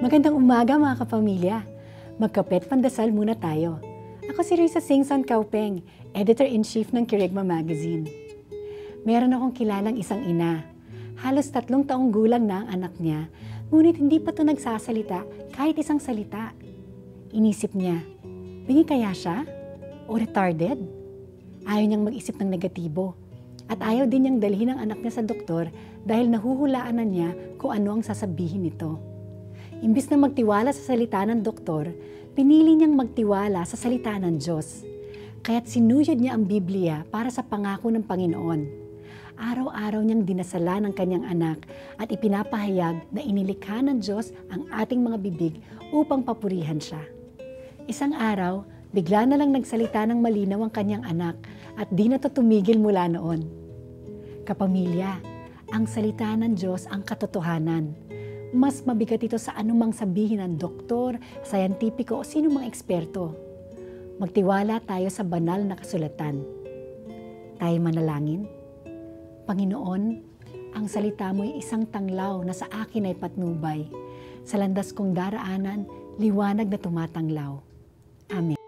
Magandang umaga mga kapamilya. Magkapet pandasal muna tayo. Ako si Risa Singson Kaupeng, Editor-in-Chief ng Kirigma Magazine. Meron akong kilalang isang ina. Halos tatlong taong gulang na ang anak niya, ngunit hindi pa ito nagsasalita kahit isang salita. Inisip niya, bingi kaya siya? O retarded? Ayaw niyang mag-isip ng negatibo. At ayaw din niyang dalhin ang anak niya sa doktor dahil nahuhulaan na niya kung ano ang sasabihin nito. Imbis na magtiwala sa salita ng doktor, pinili niyang magtiwala sa salita ng Diyos. Kaya't sinuyod niya ang Biblia para sa pangako ng Panginoon. Araw-araw niyang dinasala ng kanyang anak at ipinapahayag na inilikha ng Diyos ang ating mga bibig upang papurihan siya. Isang araw, bigla na lang nagsalita ng malinaw ang kanyang anak at di na tumigil mula noon. Kapamilya, ang salita ng Diyos ang katotohanan. Mas mabigat ito sa anumang sabihin ng doktor, sayantipiko o sino mang eksperto. Magtiwala tayo sa banal na kasulatan. Tayo manalangin. Panginoon, ang salita mo ay isang tanglaw na sa akin ay patnubay. Sa landas kong daraanan, liwanag na tumatanglaw. Amen.